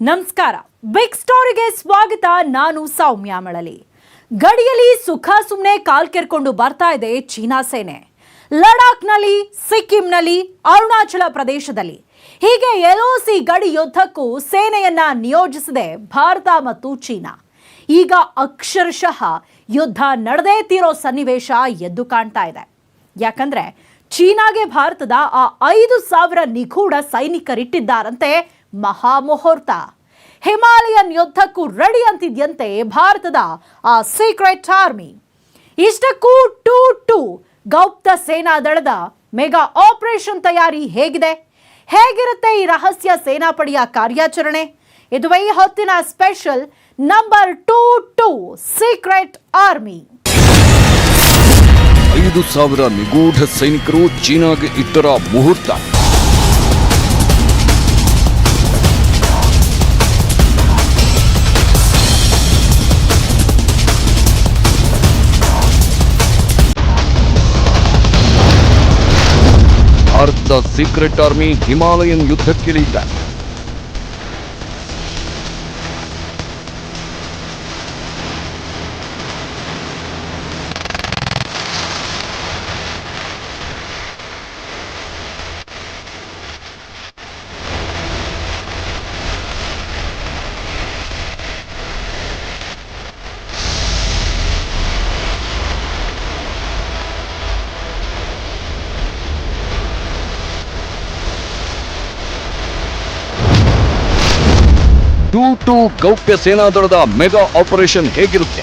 ನಮಸ್ಕಾರ. ಬಿಗ್ ಸ್ಟೋರಿಗೆ ಸ್ವಾಗತ. ನಾನು ಸೌಮ್ಯ ಮಳಲಿ. ಗಡಿಯಲ್ಲಿ ಸುಖ ಸುಮ್ಮನೆ ಕಾಲ್ ಕೆರ್ಕೊಂಡು ಬರ್ತಾ ಇದೆ ಚೀನಾ ಸೇನೆ. ಲಡಾಖ್ನಲ್ಲಿ, ಸಿಕ್ಕಿಂನಲ್ಲಿ, ಅರುಣಾಚಲ ಪ್ರದೇಶದಲ್ಲಿ. ಹೀಗೆ ಎಲ್ಒಸಿ ಗಡಿ ಯುದ್ಧಕ್ಕೂ ಸೇನೆಯನ್ನ ನಿಯೋಜಿಸಿದೆ ಭಾರತ ಮತ್ತು ಚೀನಾ. ಈಗ ಅಕ್ಷರಶಃ ಯುದ್ಧ ನಡೆದೇ ತೀರೋ ಸನ್ನಿವೇಶ ಎದ್ದು ಕಾಣ್ತಾ ಇದೆ. ಯಾಕಂದ್ರೆ ಚೀನಾಗೆ ಭಾರತದ ಆ ಐದು ಸಾವಿರ ನಿಗೂಢ ಸೈನಿಕರಿಟ್ಟಿದ್ದಾರಂತೆ ಮಹಾಮುಹೂರ್ತ. ಹಿಮಾಲಯನ್ ಯುದ್ಧಕ್ಕೂ ರೆಡಿ ಅಂತಿದ್ಯಂತೆ ಭಾರತದ, ಆ ಸೀಕ್ರೆಟ್ ಆರ್ಮಿ ಇಷ್ಟಕ್ಕೂ ಟೂ ಟೂ ಗೌಪ್ತ ಸೇನಾ ದಳದ ಮೆಗಾ ಆಪರೇಷನ್ ತಯಾರಿ ಹೇಗಿದೆ? ಹೇಗಿರುತ್ತೆ ಈ ರಹಸ್ಯ ಸೇನಾಪಡೆಯ ಕಾರ್ಯಾಚರಣೆ? ಇದುವೇ ಹೊತ್ತಿನ special number two two secret army ಐದು ಸಾವಿರ ನಿಗೂಢ ಸೈನಿಕರು ಚೀನಾಗೆ ಇಟ್ಟರ ಮುಹೂರ್ತ. ಭಾರತದ ಸೀಕ್ರೆಟ್ ಆರ್ಮಿ ಹಿಮಾಲಯನ್ ಯುದ್ಧಕ್ಕಿಳಿದ ಟೂ ಟೂ ಗೌಪ್ಯ ಸೇನಾದಳದ ಮೆಗಾ ಆಪರೇಷನ್ ಹೇಗಿರುತ್ತೆ?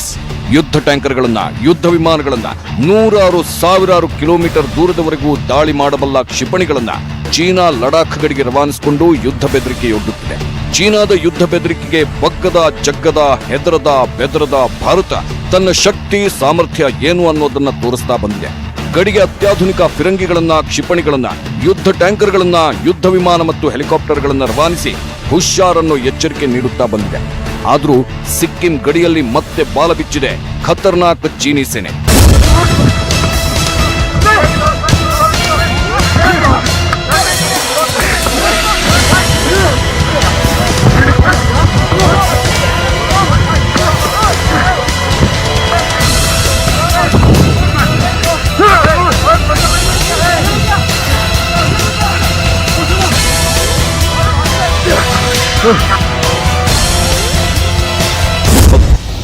ಎಸ್, ಯುದ್ಧ ಟ್ಯಾಂಕರ್ಗಳನ್ನ, ಯುದ್ಧ ವಿಮಾನಗಳನ್ನ, ನೂರಾರು ಸಾವಿರಾರು ಕಿಲೋಮೀಟರ್ ದೂರದವರೆಗೂ ದಾಳಿ ಮಾಡಬಲ್ಲ ಕ್ಷಿಪಣಿಗಳನ್ನ ಚೀನಾ ಲಡಾಖ್ ಗಡಿಗೆ ರವಾನಿಸಿಕೊಂಡು ಯುದ್ಧ ಬೆದರಿಕೆಯೊಡ್ಡುತ್ತಿದೆ. ಚೀನಾದ ಯುದ್ಧ ಬೆದರಿಕೆಗೆ ಬಗ್ಗದ, ಜಗ್ಗದ, ಹೆದರದ, ಬೆದರದ ಭಾರತ ತನ್ನ ಶಕ್ತಿ, ಸಾಮರ್ಥ್ಯ ಏನು ಅನ್ನೋದನ್ನ ತೋರಿಸ್ತಾ ಬಂದಿದೆ. ಗಡಿಗೆ ಅತ್ಯಾಧುನಿಕ ಫಿರಂಗಿಗಳನ್ನ, ಕ್ಷಿಪಣಿಗಳನ್ನ, ಯುದ್ಧ ಟ್ಯಾಂಕರ್ಗಳನ್ನ, ಯುದ್ಧ ವಿಮಾನ ಮತ್ತು ಹೆಲಿಕಾಪ್ಟರ್ಗಳನ್ನ ರವಾನಿಸಿ ಹುಷಾರನ್ನು ಎಚ್ಚರಿಕೆ ನೀಡುತ್ತಾ ಬಂದಿದೆ. ಆದ್ರೂ ಸಿಕ್ಕಿಂ ಗಡಿಯಲ್ಲಿ ಮತ್ತೆ ಬಾಲ ಬಿಚ್ಚಿದೆ. ಖತರ್ನಾಕ್ ಚೀನಿ ಸೇನೆ.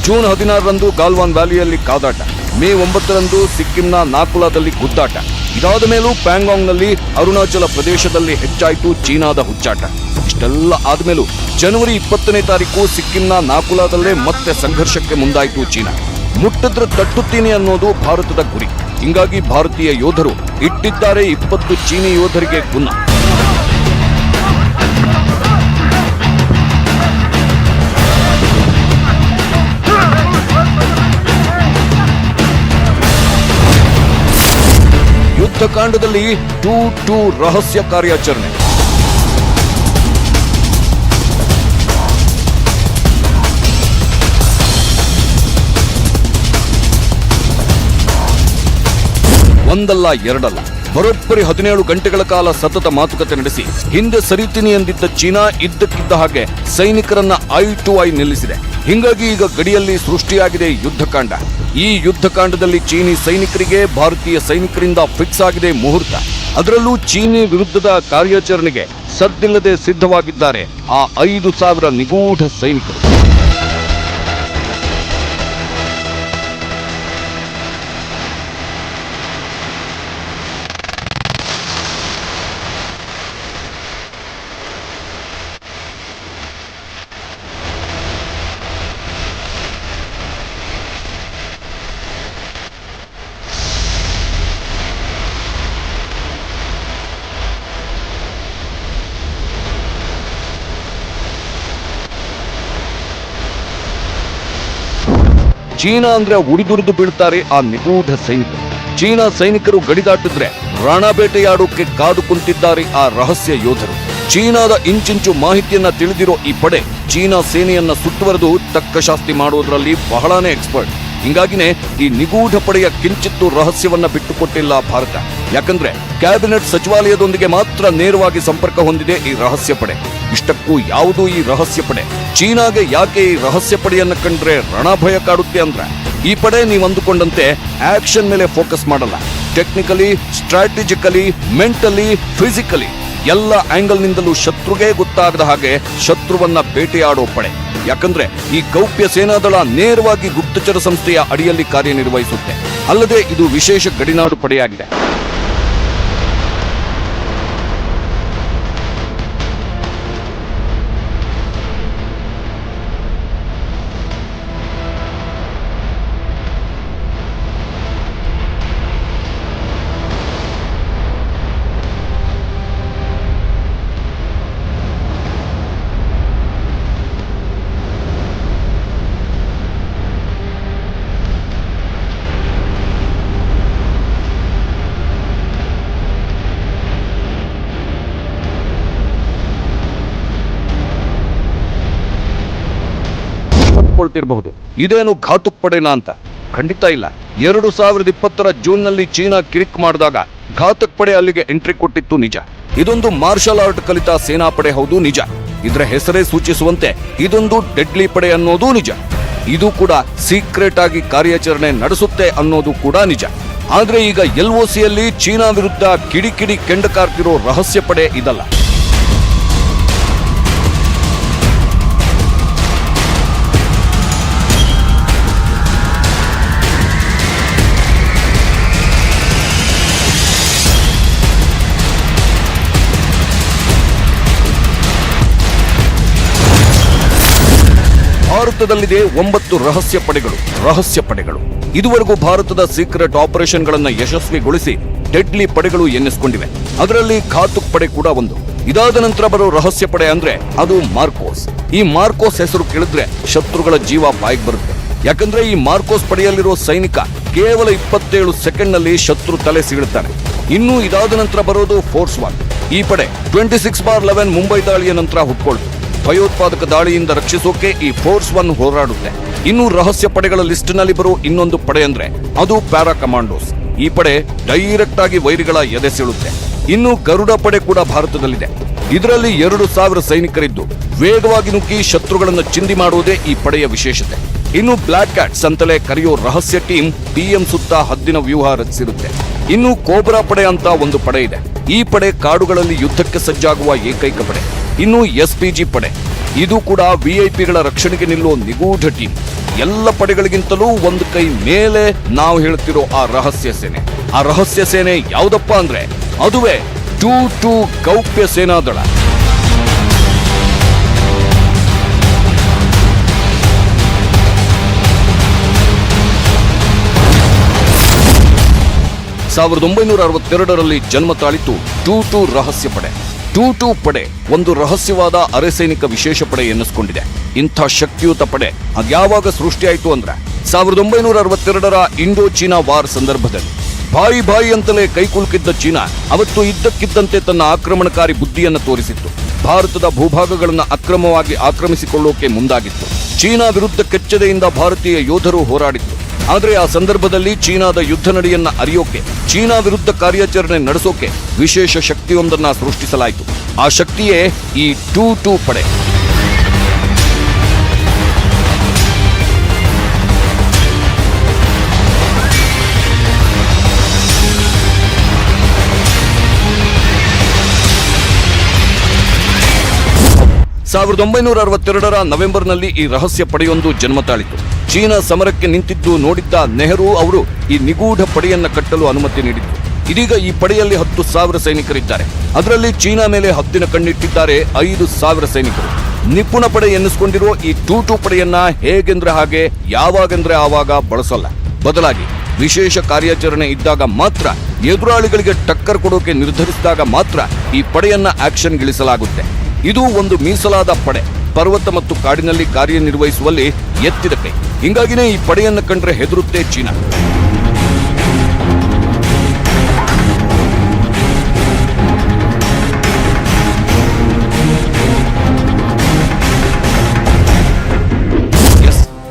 ಜೂನ್ ಹದಿನಾರರಂದು ಗಾಲ್ವಾನ್ ವ್ಯಾಲಿಯಲ್ಲಿ ಕಾದಾಟ. ಮೇ ಒಂಬತ್ತರಂದು ಸಿಕ್ಕಿಂನ ನಾಕುಲಾದಲ್ಲಿ ಗುದ್ದಾಟ. ಇದಾದ ಮೇಲೂ ಪ್ಯಾಂಗಾಂಗ್ನಲ್ಲಿ ಅರುಣಾಚಲ ಪ್ರದೇಶದಲ್ಲಿ ಹೆಚ್ಚಾಯಿತು ಚೀನಾದ ಹುಚ್ಚಾಟ. ಇಷ್ಟೆಲ್ಲ ಆದಮೇಲೂ ಜನವರಿ ಇಪ್ಪತ್ತನೇ ತಾರೀಕು ಸಿಕ್ಕಿಂನ ನಾಕುಲಾದಲ್ಲೇ ಮತ್ತೆ ಸಂಘರ್ಷಕ್ಕೆ ಮುಂದಾಯಿತು ಚೀನಾ. ಮುಟ್ಟದ್ರ ತಟ್ಟುತ್ತೀನಿ ಅನ್ನೋದು ಭಾರತದ ಗುರಿ. ಹಿಂಗಾಗಿ ಭಾರತೀಯ ಯೋಧರು ಇಟ್ಟಿದ್ದಾರೆ ಇಪ್ಪತ್ತು ಚೀನಿ ಯೋಧರಿಗೆ ಗುನ್ನ. ಯುದ್ಧಕಾಂಡದಲ್ಲಿ ಟೂ ಟೂ ರಹಸ್ಯ ಕಾರ್ಯಾಚರಣೆ. ಒಂದಲ್ಲ ಎರಡಲ್ಲ. ಬರೋಬ್ಬರಿ ಹದಿನೇಳು ಗಂಟೆಗಳ ಕಾಲ ಸತತ ಮಾತುಕತೆ ನಡೆಸಿ ಹಿಂದೆ ಸರಿತೀನಿ ಎಂದಿದ್ದ ಚೀನಾ ಇದ್ದಕ್ಕಿದ್ದ ಹಾಗೆ ಸೈನಿಕರನ್ನ ಐ ಟು ಐ ನಿಲ್ಲಿಸಿದೆ. ಹಿಂಗಾಗಿ ಈಗ ಗಡಿಯಲ್ಲಿ ಸೃಷ್ಟಿಯಾಗಿದೆ ಯುದ್ಧಕಾಂಡ. ಈ ಯುದ್ಧಕಾಂಡದಲ್ಲಿ ಚೀನಿ ಸೈನಿಕರಿಗೆ ಭಾರತೀಯ ಸೈನಿಕರಿಂದ ಫಿಕ್ಸ್ ಆಗಿದೆ ಮುಹೂರ್ತ. ಅದರಲ್ಲೂ ಚೀನಿ ವಿರುದ್ಧದ ಕಾರ್ಯಾಚರಣೆಗೆ ಸದ್ದಿಲ್ಲದೆ ಸಿದ್ಧವಾಗಿದ್ದಾರೆ ಆ ಐದು ಸಾವಿರ ನಿಗೂಢ ಸೈನಿಕರು. ಚೀನಾ ಅಂದ್ರೆ ಉಡಿದುರಿದು ಬೀಳ್ತಾರೆ ಆ ನಿಗೂಢ ಸೈನಿಕರು ಚೀನಾ ಸೈನಿಕರು ಗಡಿ ದಾಟಿದ್ರೆ ರಣಬೇಟೆಯಾಡೋಕೆ ಕಾದು ಕುಂತಿದ್ದಾರೆ ಆ ರಹಸ್ಯ ಯೋಧರು. ಚೀನಾದ ಇಂಚಿಂಚು ಮಾಹಿತಿಯನ್ನ ತಿಳಿದಿರೋ ಈ ಪಡೆ ಚೀನಾ ಸೇನೆಯನ್ನ ಸುತ್ತುವರೆದು ತಕ್ಕ ಶಾಸ್ತಿ ಮಾಡುವುದರಲ್ಲಿ ಬಹಳಾನೇ ಎಕ್ಸ್ಪರ್ಟ್. ಹಿಂಗಾಗಿನೇ ಈ ನಿಗೂಢ ಪಡೆಯ ಕಿಂಚಿತ್ತು ರಹಸ್ಯವನ್ನ ಬಿಟ್ಟುಕೊಟ್ಟಿಲ್ಲ ಭಾರತ. ಯಾಕಂದ್ರೆ ಕ್ಯಾಬಿನೆಟ್ ಸಚಿವಾಲಯದೊಂದಿಗೆ ಮಾತ್ರ ನೇರವಾಗಿ ಸಂಪರ್ಕ ಹೊಂದಿದೆ ಈ ರಹಸ್ಯ ಪಡೆ. ಇಷ್ಟಕ್ಕೂ ಯಾವುದು ಈ ರಹಸ್ಯ ಪಡೆ. ಚೀನಾಗೆ ಯಾಕೆ ಈ ರಹಸ್ಯ ಪಡೆಯನ್ನ ಕಂಡ್ರೆ ರಣಭಯ ಕಾಡುತ್ತೆ ಅಂದ್ರೆ, ಈ ಪಡೆ ನೀವು ಅಂದುಕೊಂಡಂತೆ ಆಕ್ಷನ್ ಮೇಲೆ ಫೋಕಸ್ ಮಾಡಲ್ಲ. ಟೆಕ್ನಿಕಲಿ, ಸ್ಟ್ರಾಟಜಿಕಲಿ, ಮೆಂಟಲಿ, ಫಿಸಿಕಲಿ ಎಲ್ಲ ಆಂಗಲ್ ನಿಂದಲೂ ಶತ್ರುಗೆ ಗೊತ್ತಾಗದ ಹಾಗೆ ಶತ್ರುವನ್ನ ಬೇಟೆಯಾಡೋ ಪಡೆ. ಯಾಕಂದ್ರೆ ಈ ಗೌಪ್ಯ ಸೇನಾದಳ ನೇರವಾಗಿ ಗುಪ್ತಚರ ಸಂಸ್ಥೆಯ ಅಡಿಯಲ್ಲಿ ಕಾರ್ಯನಿರ್ವಹಿಸುತ್ತೆ. ಅಲ್ಲದೆ ಇದು ವಿಶೇಷ ಗಡಿನಾಡು ಪಡೆಯಾಗಿದೆ. ಅಂದ್ಕೊಳ್ತಿರಬಹುದು ಇದೇನು ಘಾತುಕ್ ಪಡೆನಾ ಅಂತ? ಖಂಡಿತ ಇಲ್ಲ. ಎರಡು ಸಾವಿರದ ಇಪ್ಪತ್ತರ ಜೂನ್ನಲ್ಲಿ ಚೀನಾ ಕಿರಿಕ್ ಮಾಡಿದಾಗ ಘಾತಕ್ ಪಡೆ ಅಲ್ಲಿಗೆ ಎಂಟ್ರಿ ಕೊಟ್ಟಿತ್ತು ನಿಜ. ಇದೊಂದು ಮಾರ್ಷಲ್ ಆರ್ಟ್ ಕಲಿತ ಸೇನಾಪಡೆ ಹೌದು ನಿಜ. ಇದರ ಹೆಸರೇ ಸೂಚಿಸುವಂತೆ ಇದೊಂದು ಡೆಡ್ಲಿ ಪಡೆ ಅನ್ನೋದು ನಿಜ. ಇದು ಕೂಡ ಸೀಕ್ರೆಟ್ ಆಗಿ ಕಾರ್ಯಾಚರಣೆ ನಡೆಸುತ್ತೆ ಅನ್ನೋದು ಕೂಡ ನಿಜ. ಆದ್ರೆ ಈಗ ಎಲ್ಒಸಿಯಲ್ಲಿ ಯಲ್ಲಿ ಚೀನಾ ವಿರುದ್ಧ ಕಿಡಿಕಿಡಿ ಕೆಂಡಕಾರ್ತಿರೋ ರಹಸ್ಯ ಪಡೆ ಇದಲ್ಲ. ಭಾರತದಲ್ಲಿದೆ ಒಂಬತ್ತು ರಹಸ್ಯ ಪಡೆಗಳು ರಹಸ್ಯ ಪಡೆಗಳು. ಇದುವರೆಗೂ ಭಾರತದ ಸೀಕ್ರೆಟ್ ಆಪರೇಷನ್ಗಳನ್ನ ಯಶಸ್ವಿಗೊಳಿಸಿ ಡೆಡ್ಲಿ ಪಡೆಗಳು ಎನ್ನಿಸಿಕೊಂಡಿವೆ. ಅದರಲ್ಲಿ ಖಾತುಕ್ ಪಡೆ ಕೂಡ ಒಂದು. ಇದಾದ ನಂತರ ಬರೋ ರಹಸ್ಯ ಪಡೆ ಅಂದ್ರೆ ಅದು ಮಾರ್ಕೋಸ್. ಈ ಮಾರ್ಕೋಸ್ ಹೆಸರು ಕೇಳಿದ್ರೆ ಶತ್ರುಗಳ ಜೀವ ಬಾಯಿಗೆ ಬರುತ್ತೆ. ಯಾಕಂದ್ರೆ ಈ ಮಾರ್ಕೋಸ್ ಪಡೆಯಲ್ಲಿರೋ ಸೈನಿಕ ಕೇವಲ ಇಪ್ಪತ್ತೇಳು ಸೆಕೆಂಡ್ನಲ್ಲಿ ಶತ್ರು ತಲೆ ಸೀಳುತ್ತಾನೆ ಇನ್ನು ಇದಾದ ನಂತರ ಬರೋದು ಫೋರ್ಸ್ ಒನ್ ಈ ಪಡೆ twenty six bar eleven Mumbai ದಾಳಿಯ ನಂತರ ಹುಟ್ಕೊಳ್ತು. ಭಯೋತ್ಪಾದಕ ದಾಳಿಯಿಂದ ರಕ್ಷಿಸೋಕೆ ಈ ಫೋರ್ಸ್ ಒನ್ ಹೋರಾಡುತ್ತೆ. ಇನ್ನು ರಹಸ್ಯ ಪಡೆಗಳ ಲಿಸ್ಟ್ನಲ್ಲಿ ಬರೋ ಇನ್ನೊಂದು ಪಡೆ ಅಂದ್ರೆ ಅದು ಪ್ಯಾರಾ ಕಮಾಂಡೋಸ್ ಈ ಪಡೆ ಡೈರೆಕ್ಟ್ ಆಗಿ ವೈರಿಗಳ ಎದೆ ಸೀಳುತ್ತೆ. ಇನ್ನು ಗರುಡ ಪಡೆ ಕೂಡ ಭಾರತದಲ್ಲಿದೆ. ಇದರಲ್ಲಿ ಎರಡು ಸಾವಿರ ಸೈನಿಕರಿದ್ದು ವೇಗವಾಗಿ ನುಗ್ಗಿ ಶತ್ರುಗಳನ್ನು ಚಿಂದಿ ಮಾಡುವುದೇ ಈ ಪಡೆಯ ವಿಶೇಷತೆ. ಇನ್ನು ಬ್ಲಾಕ್ ಕ್ಯಾಟ್ಸ್ ಅಂತಲೇ ಕರೆಯೋ ರಹಸ್ಯ ಟೀಮ್ ಪಿಎಂ ಸುತ್ತ ಹದ್ದಿನ ವ್ಯೂಹ ರಚಿಸಿರುತ್ತೆ ಇನ್ನು ಕೋಬ್ರಾ ಪಡೆ ಅಂತ ಒಂದು ಪಡೆ ಇದೆ. ಈ ಪಡೆ ಕಾಡುಗಳಲ್ಲಿ ಯುದ್ಧಕ್ಕೆ ಸಜ್ಜಾಗುವ ಏಕೈಕ ಪಡೆ. ಇನ್ನು ಎಸ್ಪಿಜಿ ಪಡೆ. ಇದು ಕೂಡ ವಿಐಪಿಗಳ ರಕ್ಷಣೆಗೆ ನಿಲ್ಲುವ ನಿಗೂಢ ಟೀಮ್. ಎಲ್ಲ ಪಡೆಗಳಿಗಿಂತಲೂ ಒಂದು ಕೈ ಮೇಲೆ ನಾವು ಹೇಳ್ತಿರೋ ಆ ರಹಸ್ಯ ಸೇನೆ. ಆ ರಹಸ್ಯ ಸೇನೆ ಯಾವುದಪ್ಪ ಅಂದ್ರೆ ಅದುವೇ ಟೂ ಟೂ ಗೌಪ್ಯ ಸೇನಾದಳ. ಸಾವಿರದ ಒಂಬೈನೂರ ಅರವತ್ತೆರಡರಲ್ಲಿ ಜನ್ಮ ತಾಳಿತು ಟೂ ಟೂ ರಹಸ್ಯ ಪಡೆ. ಟೂ ಟೂ ಪಡೆ, ಒಂದು ರಹಸ್ಯವಾದ ಅರೆ ಸೈನಿಕ ವಿಶೇಷ ಪಡೆ ಎನ್ನಿಸಿಕೊಂಡಿದೆ ಇಂಥ ಶಕ್ತಿಯುತ ಪಡೆ ಅದ್ಯಾವಾಗ ಸೃಷ್ಟಿಯಾಯಿತು ಅಂದ್ರೆ ಸಾವಿರದ ಒಂಬೈನೂರ ಅರವತ್ತೆರಡರ ಇಂಡೋ ಚೀನಾ ವಾರ್ ಸಂದರ್ಭದಲ್ಲಿ. ಬಾಯಿ ಬಾಯಿ ಅಂತಲೇ ಕೈಕುಲುಕಿದ್ದ ಚೀನಾ ಅವತ್ತು ಇದ್ದಕ್ಕಿದ್ದಂತೆ ತನ್ನ ಆಕ್ರಮಣಕಾರಿ ಬುದ್ಧಿಯನ್ನು ತೋರಿಸಿತ್ತು. ಭಾರತದ ಭೂಭಾಗಗಳನ್ನು ಅಕ್ರಮವಾಗಿ ಆಕ್ರಮಿಸಿಕೊಳ್ಳೋಕೆ ಮುಂದಾಗಿತ್ತು. ಚೀನಾ ವಿರುದ್ಧ ಕೆಚ್ಚದೆಯಿಂದ ಭಾರತೀಯ ಯೋಧರು ಹೋರಾಡಿದ್ರು. ಆದರೆ ಆ ಸಂದರ್ಭದಲ್ಲಿ ಚೀನಾದ ಯುದ್ಧ ನಡೆಯನ್ನ ಅರಿಯೋಕೆ, ಚೀನಾ ವಿರುದ್ಧ ಕಾರ್ಯಾಚರಣೆ ನಡೆಸೋಕೆ ವಿಶೇಷ ಶಕ್ತಿಯೊಂದನ್ನ ಸೃಷ್ಟಿಸಲಾಯಿತು. ಆ ಶಕ್ತಿಯೇ ಈ ಟೂ ಟೂ ಪಡೆ. ಸಾವಿರದ ಒಂಬೈನೂರ ಅರವತ್ತೆರಡರ ನವೆಂಬರ್ನಲ್ಲಿ ಈ ರಹಸ್ಯ ಪಡೆಯೊಂದು ಜನ್ಮ ತಾಳಿತು. ಚೀನಾ ಸಮರಕ್ಕೆ ನಿಂತಿದ್ದು ನೋಡಿದ್ದ ನೆಹರು ಅವರು ಈ ನಿಗೂಢ ಪಡೆಯನ್ನ ಕಟ್ಟಲು ಅನುಮತಿ ನೀಡಿದ್ರು ಇದೀಗ ಈ ಪಡೆಯಲ್ಲಿ ಹತ್ತು ಸಾವಿರ ಸೈನಿಕರಿದ್ದಾರೆ. ಅದರಲ್ಲಿ ಚೀನಾ ಮೇಲೆ ಹದ್ದಿನ ಕಣ್ಣಿಟ್ಟಿದ್ದಾರೆ ಐದು ಸಾವಿರ ಸೈನಿಕರು. ನಿಪುಣ ಪಡೆ ಎನ್ನಿಸ್ಕೊಂಡಿರೋ ಈ ಟೂ ಟೂ ಪಡೆಯನ್ನ ಹೇಗೆಂದ್ರೆ ಹಾಗೆ ಯಾವಾಗೆಂದ್ರೆ ಆವಾಗ ಬಳಸಲ್ಲ. ಬದಲಾಗಿ ವಿಶೇಷ ಕಾರ್ಯಾಚರಣೆ ಇದ್ದಾಗ ಮಾತ್ರ, ಎದುರಾಳಿಗಳಿಗೆ ಟಕ್ಕರ್ ಕೊಡೋಕೆ ನಿರ್ಧರಿಸಿದಾಗ ಮಾತ್ರ ಈ ಪಡೆಯನ್ನ ಆಕ್ಷನ್ಗಿಳಿಸಲಾಗುತ್ತೆ ಇದು ಒಂದು ಮೀಸಲಾದ ಪಡೆ. ಪರ್ವತ ಮತ್ತು ಕಾಡಿನಲ್ಲಿ ಕಾರ್ಯನಿರ್ವಹಿಸುವಲ್ಲಿ ಎತ್ತಿದ ಕೈ. ಹಿಂಗಾಗಿನೇ ಈ ಪಡೆಯನ್ನು ಕಂಡ್ರೆ ಹೆದರುತ್ತೆ ಚೀನಾ.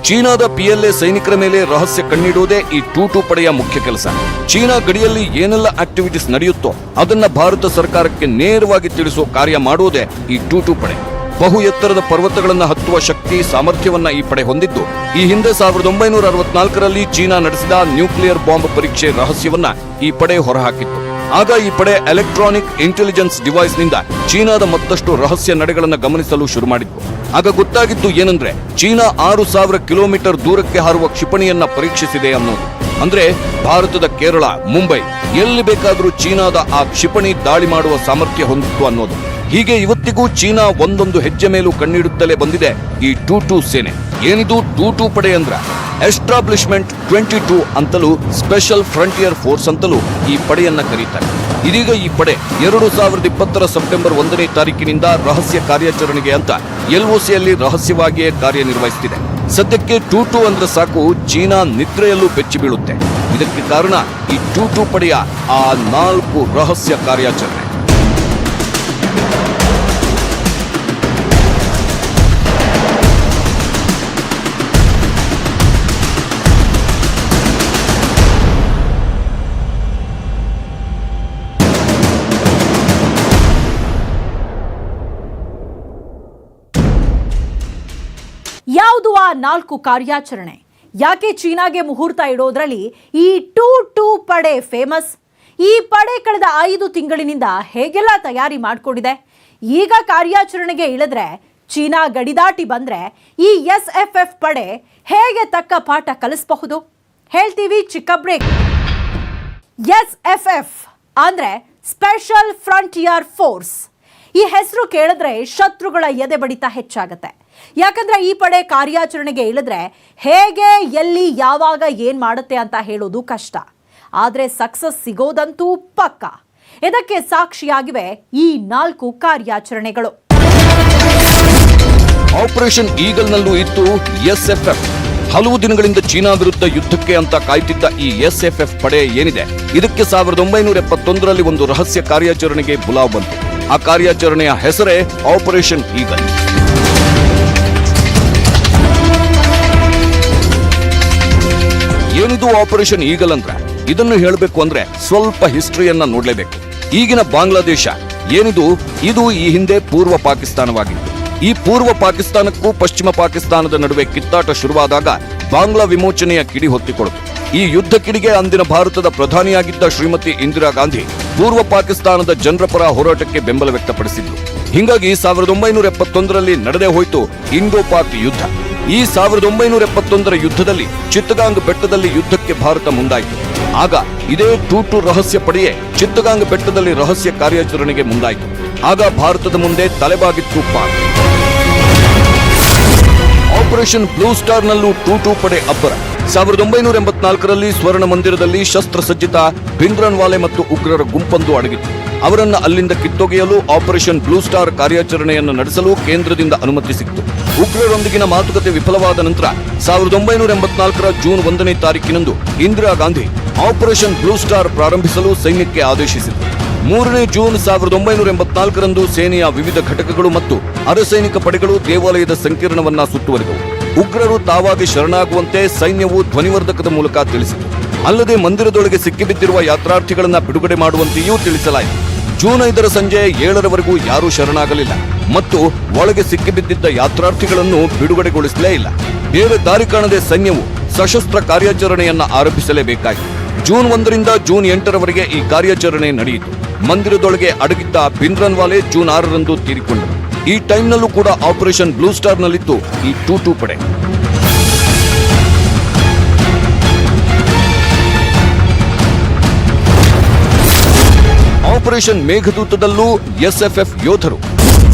ಚೀನಾದ ಪಿಎಲ್ಎ ಸೈನಿಕರ ಮೇಲೆ ರಹಸ್ಯ ಕಣ್ಣಿಡುವುದೇ ಈ ಟೂ ಟೂ ಪಡೆಯ ಮುಖ್ಯ ಕೆಲಸ. ಚೀನಾ ಗಡಿಯಲ್ಲಿ ಏನೆಲ್ಲ ಆಕ್ಟಿವಿಟೀಸ್ ನಡೆಯುತ್ತೋ ಅದನ್ನ ಭಾರತ ಸರ್ಕಾರಕ್ಕೆ ನೇರವಾಗಿ ತಿಳಿಸುವ ಕಾರ್ಯ ಮಾಡುವುದೇ ಈ ಟೂ ಟೂ ಪಡೆ. ಬಹು ಎತ್ತರದ ಪರ್ವತಗಳನ್ನು ಹತ್ತುವ ಶಕ್ತಿ ಸಾಮರ್ಥ್ಯವನ್ನ ಈ ಪಡೆ ಹೊಂದಿದ್ದು. ಈ ಹಿಂದೆ ಸಾವಿರದ ಒಂಬೈನೂರ ಅರವತ್ನಾಲ್ಕರಲ್ಲಿ ಚೀನಾ ನಡೆಸಿದ ನ್ಯೂಕ್ಲಿಯರ್ ಬಾಂಬ್ ಪರೀಕ್ಷೆ ರಹಸ್ಯವನ್ನ ಈ ಪಡೆ ಹೊರಹಾಕಿತ್ತು. ಆಗ ಈ ಪಡೆ ಎಲೆಕ್ಟ್ರಾನಿಕ್ ಇಂಟೆಲಿಜೆನ್ಸ್ ಡಿವೈಸ್ನಿಂದ ಚೀನಾದ ಮತ್ತಷ್ಟು ರಹಸ್ಯ ನಡೆಗಳನ್ನು ಗಮನಿಸಲು ಶುರು ಮಾಡಿತ್ತು. ಆಗ ಗೊತ್ತಾಗಿದ್ದು ಏನಂದ್ರೆ, ಚೀನಾ ಆರು ಸಾವಿರ ಕಿಲೋಮೀಟರ್ ದೂರಕ್ಕೆ ಹಾರುವ ಕ್ಷಿಪಣಿಯನ್ನ ಪರೀಕ್ಷಿಸಿದೆ ಅನ್ನೋದು. ಅಂದ್ರೆ ಭಾರತದ ಕೇರಳ, ಮುಂಬೈ, ಎಲ್ಲಿ ಬೇಕಾದರೂ ಚೀನಾದ ಆ ಕ್ಷಿಪಣಿ ದಾಳಿ ಮಾಡುವ ಸಾಮರ್ಥ್ಯ ಹೊಂದಿತ್ತು ಅನ್ನೋದು. ಹೀಗೆ ಇವತ್ತಿಗೂ ಚೀನಾ ಒಂದೊಂದು ಹೆಜ್ಜೆ ಮೇಲೂ ಕಣ್ಣಿಡುತ್ತಲೇ ಬಂದಿದೆ ಈ ಟೂ ಟೂ ಸೇನೆ. ಏನಿದು ಟೂ ಟೂ ಪಡೆ ಅಂದ್ರ? ಎಸ್ಟಾಬ್ಲಿಷ್ಮೆಂಟ್ ಟ್ವೆಂಟಿ ಟೂ ಅಂತಲೂ ಸ್ಪೆಷಲ್ ಫ್ರಂಟಿಯರ್ ಫೋರ್ಸ್ ಅಂತಲೂ ಈ ಪಡೆಯನ್ನ ಕರೀತಾರೆ. ಇದೀಗ ಈ ಪಡೆ ಎರಡು ಸಾವಿರದ ಇಪ್ಪತ್ತರ ಸೆಪ್ಟೆಂಬರ್ ಒಂದನೇ ತಾರೀಕಿನಿಂದ ರಹಸ್ಯ ಕಾರ್ಯಾಚರಣೆಗೆ ಅಂತ ಎಲ್ಒಸಿಯಲ್ಲಿ ರಹಸ್ಯವಾಗಿಯೇ ಕಾರ್ಯನಿರ್ವಹಿಸುತ್ತಿದೆ ಸದ್ಯಕ್ಕೆ ಟೂ ಟೂ ಅಂದ್ರೆ ಸಾಕು ಚೀನಾ ನಿದ್ರೆಯಲ್ಲೂ ಬೆಚ್ಚಿ ಬೀಳುತ್ತೆ. ಇದಕ್ಕೆ ಕಾರಣ ಈ ಟೂ ಟೂ ಪಡೆಯ ಆ ನಾಲ್ಕು ರಹಸ್ಯ ಕಾರ್ಯಾಚರಣೆ. ನಾಲ್ಕು ಕಾರ್ಯಾಚರಣೆ. ಯಾಕೆ ಚೀನಾಗೆ ಮುಹೂರ್ತ ಇಡೋದ್ರಲ್ಲಿ ಈ ಟೂ ಟೂ ಪಡೆ ಫೇಮಸ್? ಈ ಪಡೆ ಕಳೆದ ಐದು ತಿಂಗಳಿನಿಂದ ಹೇಗೆಲ್ಲ ತಯಾರಿ ಮಾಡಿಕೊಂಡಿದೆ? ಈಗ ಕಾರ್ಯಾಚರಣೆಗೆ ಇಳಿದ್ರೆ, ಚೀನಾ ಗಡಿದಾಟಿ ಬಂದ್ರೆ ಈ ಎಸ್ ಎಫ್ ಎಫ್ ಪಡೆ ಹೇಗೆ ತಕ್ಕ ಪಾಠ ಕಲಿಸಬಹುದು? ಹೇಳ್ತೀವಿ ಚಿಕ್ಕ ಬ್ರೇಕ್ ಎಸ್ ಎಫ್ ಎಫ್ ಅಂದ್ರೆ ಸ್ಪೆಷಲ್ ಫ್ರಂಟಿಯರ್ ಫೋರ್ಸ್. ಈ ಹೆಸರು ಕೇಳಿದ್ರೆ ಶತ್ರುಗಳ ಎದೆ ಬಡಿತ ಹೆಚ್ಚಾಗತ್ತೆ. ಯಾಕಂದ್ರೆ ಈ ಪಡೆ ಕಾರ್ಯಾಚರಣೆಗೆ ಇಳಿದ್ರೆ ಹೇಗೆ, ಎಲ್ಲಿ, ಯಾವಾಗ ಏನ್ ಮಾಡುತ್ತೆ ಅಂತ ಹೇಳೋದು ಕಷ್ಟ. ಆದ್ರೆ ಸಕ್ಸಸ್ ಸಿಗೋದಂತೂ ಪಕ್ಕ. ಇದಕ್ಕೆ ಸಾಕ್ಷಿಯಾಗಿವೆ ಈ ನಾಲ್ಕು ಕಾರ್ಯಾಚರಣೆಗಳು. ಆಪರೇಷನ್ ಈಗಲ್ ನಲ್ಲೂ ಇತ್ತು ಎಸ್ಎಫ್ಎಫ್. ಹಲವು ದಿನಗಳಿಂದ ಚೀನಾ ವಿರುದ್ಧ ಯುದ್ಧಕ್ಕೆ ಅಂತ ಕಾಯ್ತಿದ್ದ ಈ ಎಸ್ಎಫ್ಎಫ್ ಪಡೆ ಏನಿದೆ? ಇದಕ್ಕೆ ಸಾವಿರದ ಒಂಬೈನೂರ ಎಪ್ಪತ್ತೊಂದರಲ್ಲಿ ಒಂದು ರಹಸ್ಯ ಕಾರ್ಯಾಚರಣೆಗೆ ಬುಲಾವ್ ಬಂತು. ಆ ಕಾರ್ಯಾಚರಣೆಯ ಹೆಸರೇ ಆಪರೇಷನ್ ಈಗಲ್. ಏನಿದು ಆಪರೇಷನ್ ಈಗಲ್ ಅಂದ್ರೆ ಇದನ್ನು ಹೇಳಬೇಕು ಅಂದ್ರೆ ಸ್ವಲ್ಪ ಹಿಸ್ಟ್ರಿಯನ್ನ ನೋಡ್ಲೇಬೇಕು. ಈಗಿನ ಬಾಂಗ್ಲಾದೇಶ ಏನಿದು? ಇದು ಈ ಹಿಂದೆ ಪೂರ್ವ ಪಾಕಿಸ್ತಾನವಾಗಿತ್ತು. ಈ ಪೂರ್ವ ಪಾಕಿಸ್ತಾನಕ್ಕೂ ಪಶ್ಚಿಮ ಪಾಕಿಸ್ತಾನದ ನಡುವೆ ಕಿತ್ತಾಟ ಶುರುವಾದಾಗ ಬಾಂಗ್ಲಾ ವಿಮೋಚನೆಯ ಕಿಡಿ ಹೊತ್ತಿಕೊಳ್ತು. ಈ ಯುದ್ಧ ಕಿಡಿಗೆ ಅಂದಿನ ಭಾರತದ ಪ್ರಧಾನಿಯಾಗಿದ್ದ ಶ್ರೀಮತಿ ಇಂದಿರಾ ಗಾಂಧಿ ಪೂರ್ವ ಪಾಕಿಸ್ತಾನದ ಜನರ ಪರ ಹೋರಾಟಕ್ಕೆ ಬೆಂಬಲ ವ್ಯಕ್ತಪಡಿಸಿದ್ರು. ಹಿಂಗಾಗಿ ಸಾವಿರದ ಒಂಬೈನೂರ ಎಪ್ಪತ್ತೊಂದರಲ್ಲಿ ನಡೆದೇ ಹೋಯಿತು ಇಂಡೋ ಪಾಕ್ ಯುದ್ಧ. ಈ ಸಾವಿರದ ಒಂಬೈನೂರ ಎಪ್ಪತ್ತೊಂದರ ಯುದ್ಧದಲ್ಲಿ ಚಿತ್ತಗಾಂಗ್ ಬೆಟ್ಟದಲ್ಲಿ ಯುದ್ಧಕ್ಕೆ ಭಾರತ ಮುಂದಾಯಿತು. ಆಗ ಇದೇ ಟೂಟು ರಹಸ್ಯ ಪಡೆಯೇ ಚಿತ್ತಗಾಂಗ್ ಬೆಟ್ಟದಲ್ಲಿ ರಹಸ್ಯ ಕಾರ್ಯಾಚರಣೆಗೆ ಮುಂದಾಯಿತು. ಆಗ ಭಾರತದ ಮುಂದೆ ತಲೆಬಾಗಿತ್ತು ಪಾಕ್. ಆಪರೇಷನ್ ಬ್ಲೂ ಸ್ಟಾರ್ ನಲ್ಲೂ ಟೂಟು ಪಡೆ ಅಬ್ಬರ. ಸಾವಿರದ ಒಂಬೈನೂರ ಎಂಬತ್ನಾಲ್ಕರಲ್ಲಿ ಸ್ವರ್ಣ ಮಂದಿರದಲ್ಲಿ ಶಸ್ತ್ರಸಜ್ಜಿತ ಭಿಂದ್ರನ್ವಾಲೆ ಮತ್ತು ಉಗ್ರರ ಗುಂಪೊಂದು ಅಡಗಿತ್ತು. ಅವರನ್ನ ಅಲ್ಲಿಂದ ಕಿತ್ತೊಗೆಯಲು ಆಪರೇಷನ್ ಬ್ಲೂ ಸ್ಟಾರ್ ಕಾರ್ಯಾಚರಣೆಯನ್ನು ನಡೆಸಲು ಕೇಂದ್ರದಿಂದ ಅನುಮತಿ ಸಿಕ್ತು. ಉಗ್ರರೊಂದಿಗಿನ ಮಾತುಕತೆ ವಿಫಲವಾದ ನಂತರ ಸಾವಿರದ ಒಂಬೈನೂರ ಎಂಬತ್ನಾಲ್ಕರ ಜೂನ್ ಒಂದನೇ ತಾರೀಕಿನಂದು Indira Gandhi operation blue star ಪ್ರಾರಂಭಿಸಲು ಸೈನ್ಯಕ್ಕೆ ಆದೇಶಿಸಿತು ಮೂರನೇ ಜೂನ್ ಸಾವಿರದ ಒಂಬೈನೂರ ಎಂಬತ್ನಾಲ್ಕರಂದು ಸೇನೆಯ ವಿವಿಧ ಘಟಕಗಳು ಮತ್ತು ಅರೆಸೈನಿಕ ಪಡೆಗಳು ದೇವಾಲಯದ ಸಂಕೀರ್ಣವನ್ನ ಸುತ್ತುವರಿದವು. ಉಗ್ರರು ತಾವಾಗಿ ಶರಣಾಗುವಂತೆ ಸೈನ್ಯವು ಧ್ವನಿವರ್ಧಕದ ಮೂಲಕ ತಿಳಿಸಿತು. ಅಲ್ಲದೆ ಮಂದಿರದೊಳಗೆ ಸಿಕ್ಕಿಬಿದ್ದಿರುವ ಯಾತ್ರಾರ್ಥಿಗಳನ್ನು ಬಿಡುಗಡೆ ಮಾಡುವಂತೆಯೂ ತಿಳಿಸಲಾಯಿತು. ಜೂನ್ ಐದರ ಸಂಜೆ ಏಳರವರೆಗೂ ಯಾರೂ ಶರಣಾಗಲಿಲ್ಲ ಮತ್ತು ಒಳಗೆ ಸಿಕ್ಕಿಬಿದ್ದಿದ್ದ ಯಾತ್ರಾರ್ಥಿಗಳನ್ನು ಬಿಡುಗಡೆಗೊಳಿಸಲೇ ಇಲ್ಲ. ಬೇರೆ ದಾರಿ ಕಾಣದೆ ಸೈನ್ಯವು ಸಶಸ್ತ್ರ ಕಾರ್ಯಾಚರಣೆಯನ್ನ ಆರಂಭಿಸಲೇಬೇಕಾಯಿತು. ಜೂನ್ ಒಂದರಿಂದ ಜೂನ್ ಎಂಟರವರೆಗೆ ಈ ಕಾರ್ಯಾಚರಣೆ ನಡೆಯಿತು. ಮಂದಿರದೊಳಗೆ ಅಡಗಿದ್ದ ಭಿಂದ್ರನ್ವಾಲೆ ಜೂನ್ ಆರರಂದು ತೀರಿಕೊಂಡರು. ಈ ಟೈಮ್ನಲ್ಲೂ ಕೂಡ ಆಪರೇಷನ್ ಬ್ಲೂ ಸ್ಟಾರ್ನಲ್ಲಿತ್ತು ಈ ಟೂ ಟೂ ಪಡೆ ಆಪರೇಷನ್ ಮೇಘದೂತದಲ್ಲೂ ಎಸ್ಎಫ್ಎಫ್ ಯೋಧರು.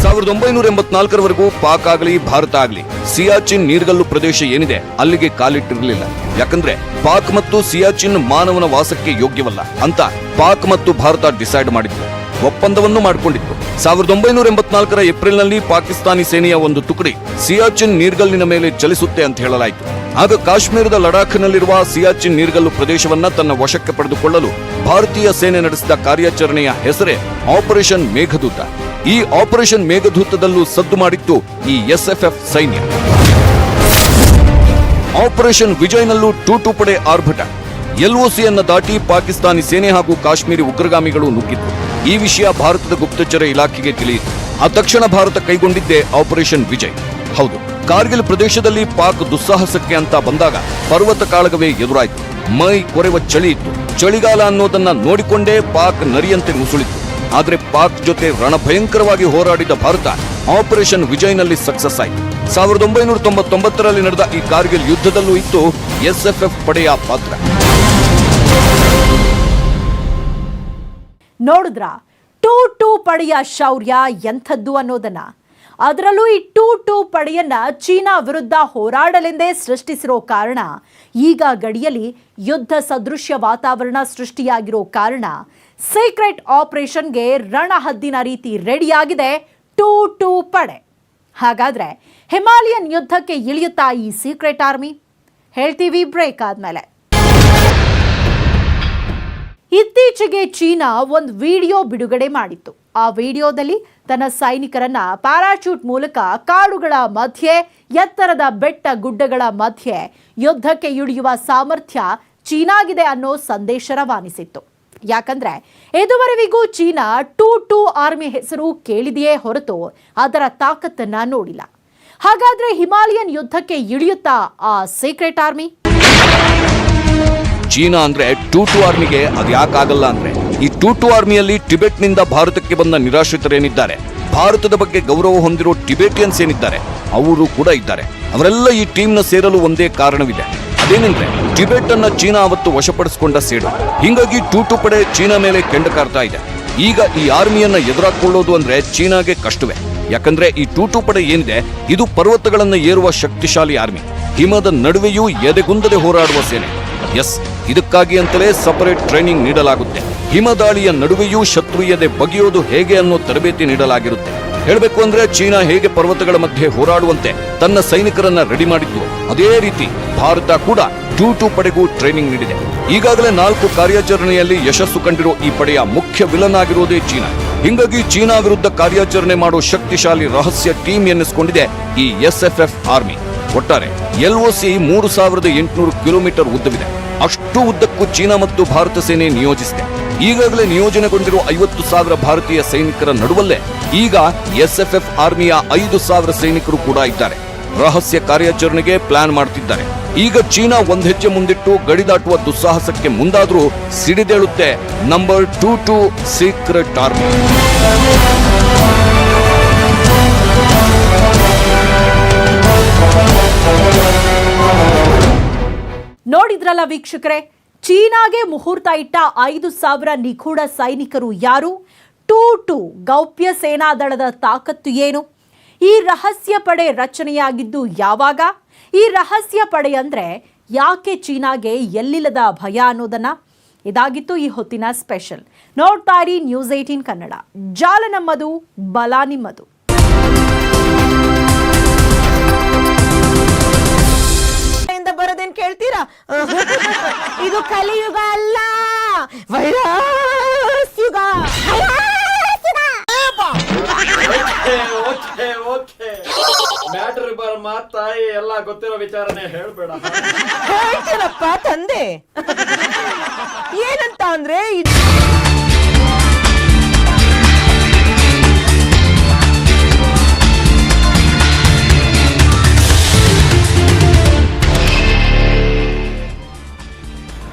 ಸಾವಿರದ ಒಂಬೈನೂರ ಎಂಬತ್ನಾಲ್ಕರವರೆಗೂ ಪಾಕ್ ಆಗಲಿ, ಭಾರತ ಆಗಲಿ, ಸಿಯಾಚಿನ್ ನೀರ್ಗಲ್ಲು ಪ್ರದೇಶ ಏನಿದೆ ಅಲ್ಲಿಗೆ ಕಾಲಿಟ್ಟಿರಲಿಲ್ಲ. ಯಾಕಂದ್ರೆ ಪಾಕ್ ಮತ್ತು ಸಿಯಾಚಿನ್ ಮಾನವನ ವಾಸಕ್ಕೆ ಯೋಗ್ಯವಲ್ಲ ಅಂತ ಪಾಕ್ ಮತ್ತು ಭಾರತ ಡಿಸೈಡ್ ಮಾಡಿದ್ರು. ಒಪ್ಪಂದವನ್ನು ಮಾಡಿಕೊಂಡಿತ್ತು. ಸಾವಿರದ ಒಂಬೈನೂರ ಎಂಬತ್ನಾಲ್ಕರ ಏಪ್ರಿಲ್ನಲ್ಲಿ ಪಾಕಿಸ್ತಾನಿ ಸೇನೆಯ ಒಂದು ತುಕಡಿ ಸಿಯಾಚಿನ್ ನೀರ್ಗಲ್ಲಿನ ಮೇಲೆ ಚಲಿಸುತ್ತೆ ಅಂತ ಹೇಳಲಾಯಿತು. ಆಗ ಕಾಶ್ಮೀರದ ಲಡಾಖ್ನಲ್ಲಿರುವ ಸಿಯಾಚಿನ್ ನೀರ್ಗಲ್ಲು ಪ್ರದೇಶವನ್ನ ತನ್ನ ವಶಕ್ಕೆ ಪಡೆದುಕೊಳ್ಳಲು ಭಾರತೀಯ ಸೇನೆ ನಡೆಸಿದ ಕಾರ್ಯಾಚರಣೆಯ ಹೆಸರೇ ಆಪರೇಷನ್ ಮೇಘದೂತ. ಈ ಆಪರೇಷನ್ ಮೇಘದೂತದಲ್ಲೂ ಸದ್ದು ಮಾಡಿತ್ತು ಈ ಎಸ್ಎಫ್ಎಫ್ ಸೈನ್ಯ. ಆಪರೇಷನ್ ವಿಜಯ್ನಲ್ಲೂ ಟೂಟು ಪಡೆ ಆರ್ಭಟ. ಎಲ್ಒಸಿಯನ್ನ ದಾಟಿ ಪಾಕಿಸ್ತಾನಿ ಸೇನೆ ಹಾಗೂ ಕಾಶ್ಮೀರಿ ಉಗ್ರಗಾಮಿಗಳು ನುಗ್ಗಿತ್ತು ಈ ವಿಷಯ ಭಾರತದ ಗುಪ್ತಚರ ಇಲಾಖೆಗೆ ತಿಳಿಯಿತು. ಆ ತಕ್ಷಣ ಭಾರತ ಕೈಗೊಂಡಿದ್ದೇ ಆಪರೇಷನ್ ವಿಜಯ್. ಹೌದು, ಕಾರ್ಗಿಲ್ ಪ್ರದೇಶದಲ್ಲಿ ಪಾಕ್ ದುಸ್ಸಾಹಸಕ್ಕೆ ಅಂತ ಬಂದಾಗ ಪರ್ವತ ಕಾಳಗವೇ ಎದುರಾಯಿತು. ಮೈ ಕೊರೆವ ಚಳಿ ಇತ್ತು. ಚಳಿಗಾಲ ಅನ್ನೋದನ್ನ ನೋಡಿಕೊಂಡೇ ಪಾಕ್ ನರಿಯಂತೆ ನುಸುಳಿತು ಆದ್ರೆ ಪಾಕ್ ಜೊತೆ ರಣಭಯಂಕರವಾಗಿ ಹೋರಾಡಿದ ಭಾರತ ಆಪರೇಷನ್ ವಿಜಯ್ನಲ್ಲಿ ಸಕ್ಸಸ್ ಆಯಿತು. ಸಾವಿರದ ಒಂಬೈನೂರ ತೊಂಬತ್ತೊಂಬತ್ತರಲ್ಲಿ ನಡೆದ ಈ ಕಾರ್ಗಿಲ್ ಯುದ್ಧದಲ್ಲೂ ಇತ್ತು ಎಸ್ಎಫ್ಎಫ್ ಪಡೆಯ ಪಾತ್ರ. ನೋಡಿದ್ರ? ಟೂ ಟೂ ಪಡೆಯ ಶೌರ್ಯ ಎಂಥದ್ದು ಅನ್ನೋದನ್ನ. ಅದರಲ್ಲೂ ಈ ಟೂ ಟೂ ಪಡೆಯನ್ನ ಚೀನಾ ವಿರುದ್ಧ ಹೋರಾಡಲೆಂದೇ ಸೃಷ್ಟಿಸಿರೋ ಕಾರಣ, ಈಗ ಗಡಿಯಲ್ಲಿ ಯುದ್ಧ ಸದೃಶ್ಯ ವಾತಾವರಣ ಸೃಷ್ಟಿಯಾಗಿರೋ ಕಾರಣ, ಸೀಕ್ರೆಟ್ ಆಪರೇಷನ್ಗೆ ರಣಹದ್ದಿನ ರೀತಿ ರೆಡಿಯಾಗಿದೆ ಟೂ ಟೂ ಪಡೆ. ಹಾಗಾದ್ರೆ ಹಿಮಾಲಯನ್ ಯುದ್ಧಕ್ಕೆ ಇಳಿಯುತ್ತಾ ಈ ಸೀಕ್ರೆಟ್ ಆರ್ಮಿ? ಹೇಳ್ತೀವಿ ಬ್ರೇಕ್ ಆದ್ಮೇಲೆ. ಇತ್ತೀಚೆಗೆ ಚೀನಾ ಒಂದು ವಿಡಿಯೋ ಬಿಡುಗಡೆ ಮಾಡಿತ್ತು. ಆ ವಿಡಿಯೋದಲ್ಲಿ ತನ್ನ ಸೈನಿಕರನ್ನ ಪ್ಯಾರಾಚೂಟ್ ಮೂಲಕ ಕಾಡುಗಳ ಮಧ್ಯೆ, ಎತ್ತರದ ಬೆಟ್ಟ ಗುಡ್ಡಗಳ ಮಧ್ಯೆ ಯುದ್ಧಕ್ಕೆ ಇಳಿಯುವ ಸಾಮರ್ಥ್ಯ ಚೀನಾಗಿದೆ ಅನ್ನೋ ಸಂದೇಶ ರವಾನಿಸಿತ್ತು. ಯಾಕಂದ್ರೆ ಇದುವರೆವಿಗೂ ಚೀನಾ ಟೂ ಟೂ ಆರ್ಮಿ ಹೆಸರು ಕೇಳಿದೆಯೇ ಹೊರತು ಅದರ ತಾಕತ್ತನ್ನ ನೋಡಿಲ್ಲ. ಹಾಗಾದ್ರೆ ಹಿಮಾಲಯನ್ ಯುದ್ಧಕ್ಕೆ ಇಳಿಯುತ್ತಾ ಆ ಸೀಕ್ರೆಟ್ ಆರ್ಮಿ? ಚೀನಾ ಅಂದ್ರೆ ಟೂ ಟು ಆರ್ಮಿಗೆ ಅದು ಯಾಕಾಗಲ್ಲ ಅಂದ್ರೆ ಈ ಟೂ ಟು ಆರ್ಮಿಯಲ್ಲಿ ಟಿಬೆಟ್ನಿಂದ ಭಾರತಕ್ಕೆ ಬಂದ ನಿರಾಶ್ರಿತರೇನಿದ್ದಾರೆ. ಭಾರತದ ಬಗ್ಗೆ ಗೌರವ ಹೊಂದಿರೋ ಟಿಬೆಟಿಯನ್ಸ್ ಏನಿದ್ದಾರೆ? ಅವರು ಕೂಡ ಇದ್ದಾರೆ. ಅವರೆಲ್ಲ ಈ ಟೀಮ್ನ ಸೇರಲು ಒಂದೇ ಕಾರಣವಿದೆ. ಅದೇನೆಂದ್ರೆ ಟಿಬೆಟ್ ಅನ್ನ ಚೀನಾ ಅವತ್ತು ವಶಪಡಿಸಿಕೊಂಡ ಸೇಡು. ಹಿಂಗಾಗಿ ಟೂ ಟು ಪಡೆ ಚೀನಾ ಮೇಲೆ ಕೆಂಡ ಕಾರ್ತಾ ಇದೆ. ಈಗ ಈ ಆರ್ಮಿಯನ್ನ ಎದುರಾಕೊಳ್ಳೋದು ಅಂದ್ರೆ ಚೀನಾಗೆ ಕಷ್ಟವೇ. ಯಾಕಂದ್ರೆ ಈ ಟೂ ಟು ಪಡೆ ಏನಿದೆ, ಇದು ಪರ್ವತಗಳನ್ನು ಏರುವ ಶಕ್ತಿಶಾಲಿ ಆರ್ಮಿ. ಹಿಮದ ನಡುವೆಯೂ ಎದೆಗುಂದದೆ ಹೋರಾಡುವ ಸೇನೆ. ಎಸ್ ಇದಕ್ಕಾಗಿ ಅಂತಲೇ ಸಪರೇಟ್ ಟ್ರೈನಿಂಗ್ ನೀಡಲಾಗುತ್ತೆ. ಹಿಮದಾಳಿಯ ನಡುವೆಯೂ ಶತ್ರು ಬಗೆಯೋದು ಹೇಗೆ ಅನ್ನೋ ತರಬೇತಿ ನೀಡಲಾಗಿರುತ್ತೆ. ಹೇಳಬೇಕು ಅಂದ್ರೆ ಚೀನಾ ಹೇಗೆ ಪರ್ವತಗಳ ಮಧ್ಯೆ ಹೋರಾಡುವಂತೆ ತನ್ನ ಸೈನಿಕರನ್ನ ರೆಡಿ ಮಾಡಿದ್ದು ಅದೇ ರೀತಿ ಭಾರತ ಕೂಡ ಟೂ ಟು ಪಡೆಗೂ ಟ್ರೈನಿಂಗ್ ನೀಡಿದೆ. ಈಗಾಗಲೇ ನಾಲ್ಕು ಕಾರ್ಯಾಚರಣೆಯಲ್ಲಿ ಯಶಸ್ಸು ಕಂಡಿರೋ ಈ ಪಡೆಯ ಮುಖ್ಯ ವಿಲನ್ ಆಗಿರೋದೇ ಚೀನಾ. ಹಿಂಗಾಗಿ ಚೀನಾ ವಿರುದ್ಧ ಕಾರ್ಯಾಚರಣೆ ಮಾಡೋ ಶಕ್ತಿಶಾಲಿ ರಹಸ್ಯ ಟೀಮ್ ಎನ್ನಿಸಿಕೊಂಡಿದೆ ಈ ಎಸ್ಎಫ್ಎಫ್ ಆರ್ಮಿ. ಒಟ್ಟಾರೆ ಎಲ್ಒಸಿ ಮೂರು ಸಾವಿರದ ಎಂಟುನೂರು ಕಿಲೋಮೀಟರ್ ಉದ್ದವಿದೆ. ಅಷ್ಟು ಉದ್ದಕ್ಕೂ ಚೀನಾ ಮತ್ತು ಭಾರತ ಸೇನೆ ನಿಯೋಜಿಸಿದೆ. ಈಗಾಗಲೇ ನಿಯೋಜನೆಗೊಂಡಿರುವ ಐವತ್ತು ಸಾವಿರ ಭಾರತೀಯ ಸೈನಿಕರ ನಡುವಲ್ಲೇ ಈಗ ಎಸ್ಎಫ್ಎಫ್ ಆರ್ಮಿಯ ಐದು ಸಾವಿರ ಸೈನಿಕರು ಕೂಡ ಇದ್ದಾರೆ. ರಹಸ್ಯ ಕಾರ್ಯಾಚರಣೆಗೆ ಪ್ಲಾನ್ ಮಾಡ್ತಿದ್ದಾರೆ. ಈಗ ಚೀನಾ ಒಂದ್ ಹೆಜ್ಜೆ ಮುಂದಿಟ್ಟು ಗಡಿ ದಾಟುವ ದುಸ್ಸಾಹಸಕ್ಕೆ ಮುಂದಾದರೂ ಸಿಡಿದೇಳುತ್ತೆ number two two secret army. ನೋಡಿದ್ರಲ್ಲ ವೀಕ್ಷಕರೇ, ಚೀನಾಗೆ ಮುಹೂರ್ತ ಇಟ್ಟ ಐದು ಸಾವಿರ ನಿಗೂಢ ಸೈನಿಕರು ಯಾರು? ಟೂ ಟು ಗೌಪ್ಯ ಸೇನಾದಳದ ತಾಕತ್ತು ಏನು? ಈ ರಹಸ್ಯ ಪಡೆ ರಚನೆಯಾಗಿದ್ದು ಯಾವಾಗ? ಈ ರಹಸ್ಯ ಪಡೆ ಅಂದ್ರೆ ಯಾಕೆ ಚೀನಾಗೆ ಎಲ್ಲಿಲ್ಲದ ಭಯ ಅನ್ನೋದನ್ನ? ಇದಾಗಿತ್ತು ಈ ಹೊತ್ತಿನ ಸ್ಪೆಷಲ್. ನೋಡ್ತಾ ಇರಿ ನ್ಯೂಸ್ ಏಯ್ಟೀನ್ ಕನ್ನಡ. ಜಾಲ ನಮ್ಮದು, ಬಲ ನಿಮ್ಮದು. ಕೇಳ್ತೀರಾ ಇದು ಕಲಿಯುಗ ಅಲ್ಲ. ವೈರಸ್ ಯುಗ ಓಕೆ ಓಕೆ ಮ್ಯಾಟ್ರ್ ಬರ್ ಮಾತಾಯಿ ಎಲ್ಲ ಗೊತ್ತಿರೋ ವಿಚಾರನೆ ಹೇಳ್ಬೇಡ. ಹೇಳ್ತೀರಪ್ಪ ತಂದೆ. ಏನಂತ ಅಂದ್ರೆ ಇದು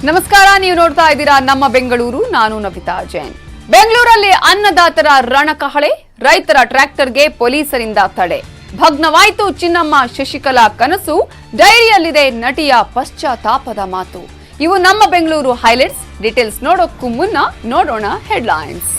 ನಮಸ್ಕಾರ, ನೀವು ನೋಡ್ತಾ ಇದ್ದೀರಾ ನಮ್ಮ ಬೆಂಗಳೂರು, ನಾನು ನವಿತಾ ಜೈನ್. ಬೆಂಗಳೂರಲ್ಲಿ ಅನ್ನದಾತರ ರಣಕಹಳೆ, ರೈತರ ಟ್ರ್ಯಾಕ್ಟರ್ಗೆ ಪೊಲೀಸರಿಂದ ತಡೆ. ಭಗ್ನವಾಯಿತು ಚಿನ್ನಮ್ಮ ಶಶಿಕಲಾ ಕನಸು, ಡೈರಿಯಲ್ಲಿದೆ ನಟಿಯ ಪಶ್ಚಾತ್ತಾಪದ ಮಾತು. ಇವು ನಮ್ಮ ಬೆಂಗಳೂರು ಹೈಲೈಟ್ಸ್, ಡೀಟೇಲ್ಸ್ ನೋಡೋಕ್ಕೂ ಮುನ್ನ ನೋಡೋಣ ಹೆಡ್ಲೈನ್ಸ್.